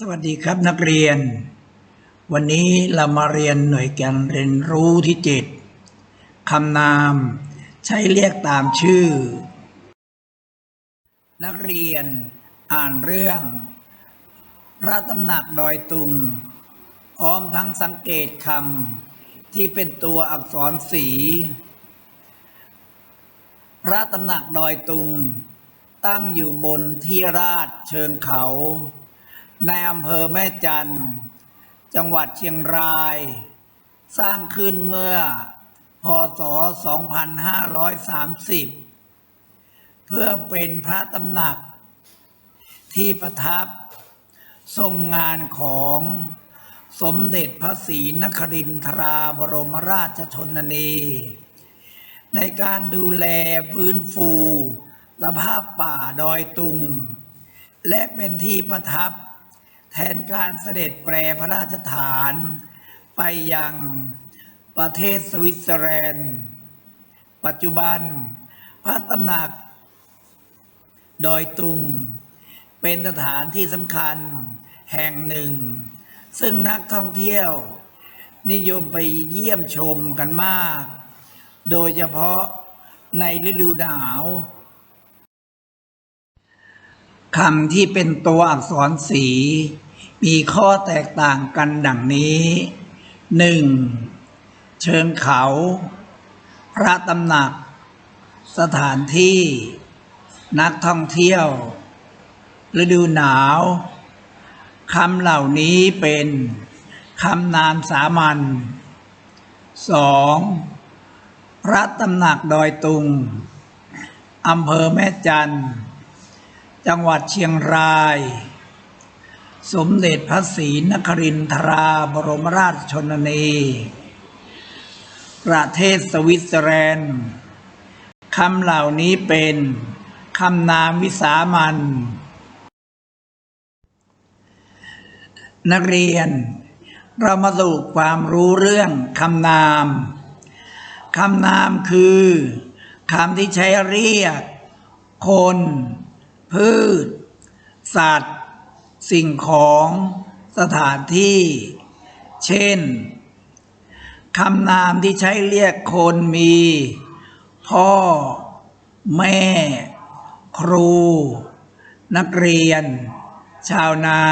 สวัสดีครับนักเรียน วันนี้เรามาเรียนหน่วยการเรียนรู้ที่เจ็ดคำนามใช้เรียกตามชื่อ นักเรียนอ่านเรื่อง พระตำหนักดอยตุงพร้อมทั้งสังเกตคำที่เป็นตัวอักษรสี พระตำหนักดอยตุง ตั้งอยู่บนที่ราบเชิงเขา ในอำเภอแม่จันจังหวัดเชียงราย สร้างขึ้นเมื่อ พศ 2530 เพื่อเป็นพระตำหนัก ที่ประทับ ทรงงานของสมเด็จพระศรีนครินทราบรมราชชนนี ในการดูแลพื้นฟูสภาพป่าดอยตุง และเป็นที่ประทับ แทนการเสด็จแปรพระราชฐาน ไปยังประเทศสวิตเซอร์แลนด์ ปัจจุบันพระตำหนัก ดอยตุง เป็นสถานที่สำคัญแห่งหนึ่ง ซึ่งนักท่องเที่ยว นิยมไปเยี่ยมชมกันมาก โดยเฉพาะในฤดูหนาว คำที่เป็นตัวอักษรสี มีข้อแตกต่างกันดังนี้หนึ่งเชิงเขา พระตำหนัก สถานที่ นักท่องเที่ยว ฤดูหนาวคำเหล่านี้เป็นคำนามสามัญสองพระตำหนักดอยตุงอำเภอแม่จันทร์ จังหวัดเชียงราย สมเด็จพระศรีนครินทราบรมราชชนนี ประเทศสวิตเซอร์แลนด์คำเหล่านี้เป็นคำนามวิสามันนักเรียน เรามาสู่ความรู้เรื่องคำนามคำนามคือคำที่ใช้เรียก คน พืช สัตว์ สิ่งของสถานที่ เช่นคำนามที่ใช้เรียกคนมี พ่อ แม่ ครู นักเรียน ชาวนา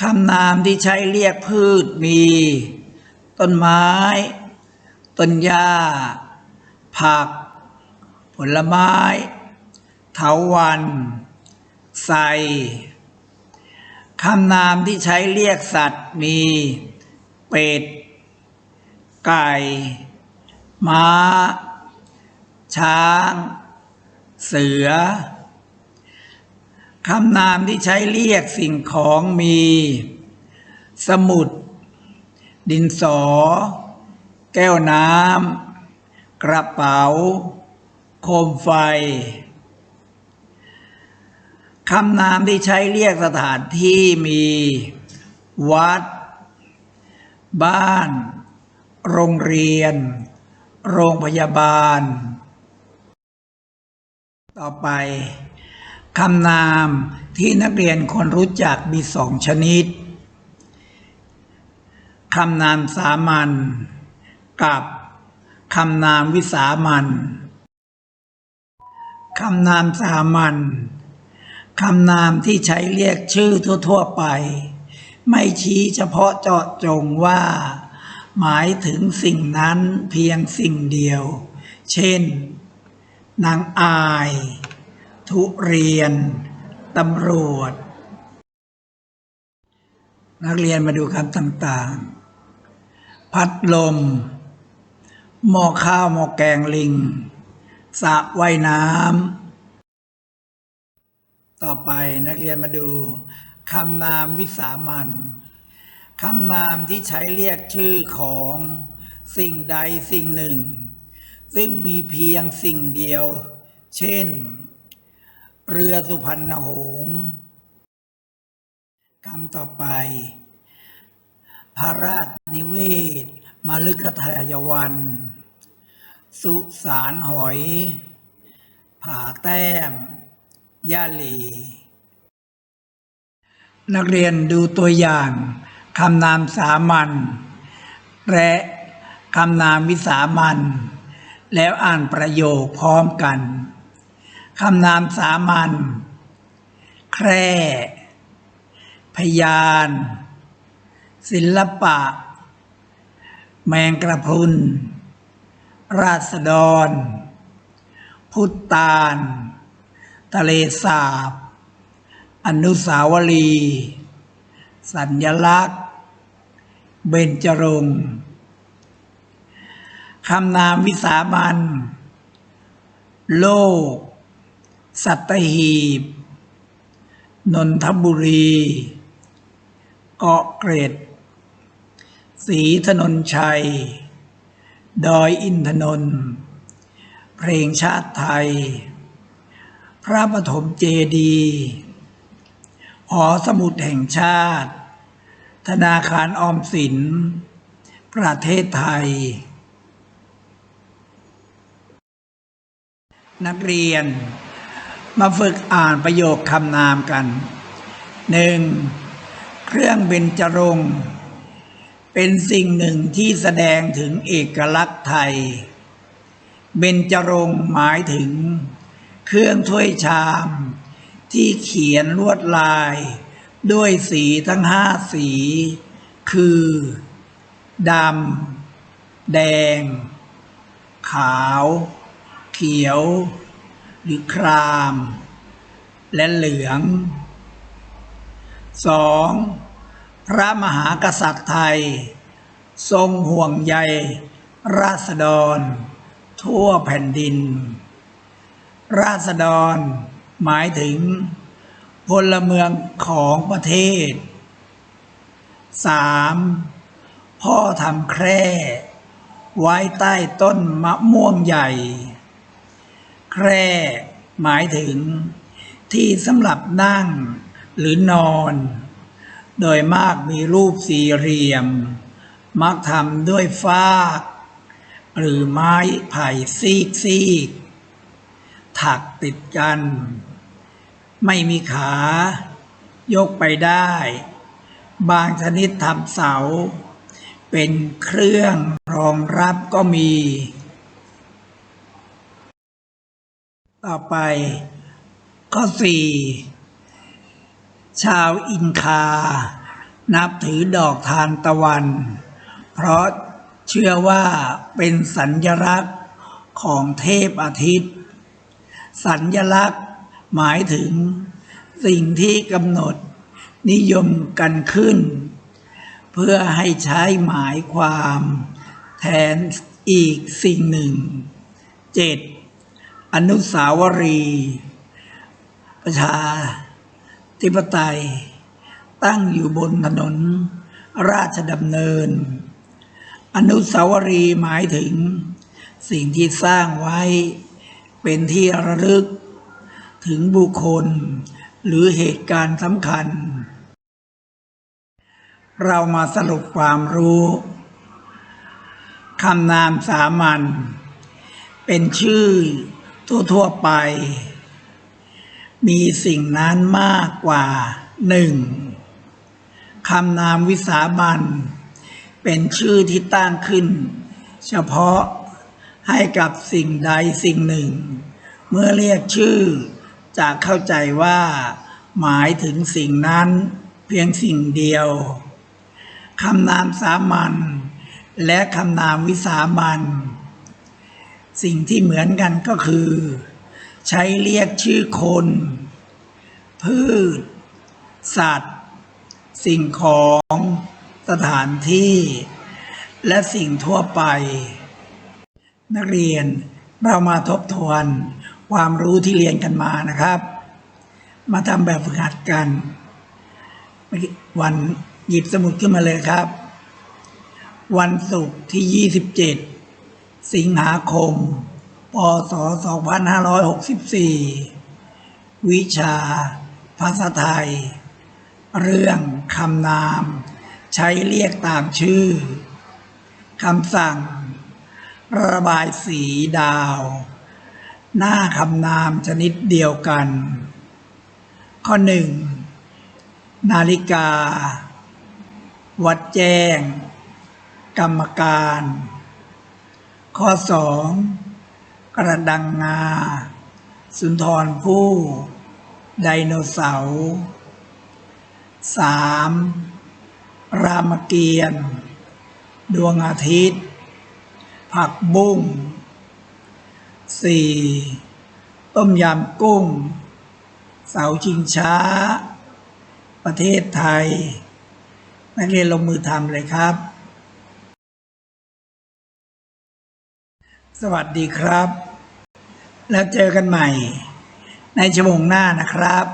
คำนามที่ใช้เรียกพืชมี ต้นไม้ ต้นหญ้า ผัก ผลไม้ เถาวันไทรคำนามที่ใช้เรียกสัตว์มี เป็ด ไก่ ม้า ช้าง เสือ คำนามที่ใช้เรียกสิ่งของมี สมุด ดินสอ แก้วน้ำ กระเป๋า โคมไฟ คำนามที่ใช้เรียกสถานที่มี วัด บ้าน โรงเรียน โรงพยาบาล ต่อไปคำนามที่นักเรียนควรรู้จักมีสองชนิดคำนามสามัญกับคำนามวิสามัญคำนามสามัญ คำนามที่ใช้เรียกชื่อทั่วๆไป ไม่ชี้เฉพาะเจาะจงว่า หมายถึงสิ่งนั้นเพียงสิ่งเดียว เช่น นางอาย ทุเรียน ตำรวจ นักเรียนมาดูคำต่างๆ พัดลม หม้อข้าวหม้อแกงลิงสระว่ายน้ำ ต่อไปนักเรียนมาดูคำนามวิสามันคำนามที่ใช้เรียกชื่อของสิ่งใดสิ่งหนึ่ง ซึ่งมีเพียงสิ่งเดียว เช่น เรือสุพรรณหงษ์คำต่อไป พระราชนิเวศมฤคทายวัน สุสานหอย ผาแต้ม ยาลี นักเรียนดูตัวอย่างคำนามสามัญและคำนามวิสามัญแล้วอ่านประโยคพร้อมกันคำนามสามัญแคร่ พยาน ศิลปะ แมงกระพุน ราษฎร พุทธาน ทะเลสาบ อนุสาวรีย์ สัญลักษณ์ เบญจรงค์คำนามวิสามัน โลก สัตหีบ นนทบุรี เกาะเกร็ดศรีถนนชัย ดอยอินทนนท์เพลงชาติไทย พระปฐมเจดีย์หอสมุดแห่งชาติ ธนาคารออมสิน ประเทศไทย นักเรียน มาฝึกอ่านประโยคคำนามกันหนึ่งเครื่องเบญจรงค์เป็นสิ่งหนึ่งที่แสดงถึงเอกลักษณ์ไทย เบญจรงค์หมายถึง เครื่องถ้วยชาม ที่เขียนลวดลาย ด้วยสีทั้งห้าสี คือดำแดง ขาว เขียว หรือคราม และเหลืองสองพระมหากษัตริย์ไทย ทรงห่วงใยราษฎร ทั่วแผ่นดิน ราษฎร หมายถึง พลเมืองของประเทศ 3. พ่อทำแคร่ ไว้ใต้ต้นมะม่วงใหญ่ แคร่ หมายถึง ที่สำหรับนั่งหรือนอน โดยมากมีรูปสี่เหลี่ยม มักทำด้วยฟาก หรือไม้ไผ่ซีกซีก ถักติดกัน ไม่มีขา ยกไปได้ บางชนิดทำเสา เป็นเครื่องรองรับก็มี ต่อไป ข้อสี่ชาวอินคา นับถือดอกทานตะวัน เพราะเชื่อว่าเป็นสัญลักษณ์ของเทพอาทิตย์ สัญลักษณ์หมายถึงสิ่งที่กำหนดนิยมกันขึ้น เพื่อให้ใช้หมายความ แทนอีกสิ่งหนึ่งเจ็ดอนุสาวรีย์ประชาธิปไตย ตั้งอยู่บนถนน ราชดำเนิน อนุสาวรีย์หมายถึง สิ่งที่สร้างไว้ เป็นที่ระลึก ถึงบุคคล หรือเหตุการณ์สำคัญ เรามาสรุปความรู้คำนามสามัญเป็นชื่อทั่วๆไป มีสิ่งนั้นมากกว่าหนึ่งคำนามวิสามัญเป็นชื่อที่ตั้งขึ้น เฉพาะ ให้กับสิ่งใดสิ่งหนึ่ง เมื่อเรียกชื่อ จะเข้าใจว่า หมายถึงสิ่งนั้นเพียงสิ่งเดียวคำนามสามัญและคำนามวิสามัญสิ่งที่เหมือนกันก็คือ ใช้เรียกชื่อคน พืช สัตว์ สิ่งของ สถานที่ และสิ่งทั่วไป นักเรียนเรามาทบทวนความรู้ที่เรียนกันมานะครับ มาทำแบบฝึกหัดกัน วันหยิบสมุดขึ้นมาเลยครับ วันศุกร์ที่ 27 สิงหาคม พศ 2564 วิชา ภาษาไทย เรื่องคำนาม ใช้เรียกตามชื่อคำสั่ง ระบายสีดาว หน้าคำนามชนิดเดียวกัน ข้อหนึ่งนาฬิกา วัดแจ้ง กรรมการ ข้อสองกระดังงา สุนทรภู่ไดโนเสาร์สามรามเกียรติ์ดวงอาทิตย์ ผักบุ้งสี่ต้มยำกุ้ง เสาชิงช้า ประเทศไทย นักเรียนลงมือทำเลยครับ สวัสดีครับ แล้วเจอกันใหม่ ในชั่วโมงหน้านะครับ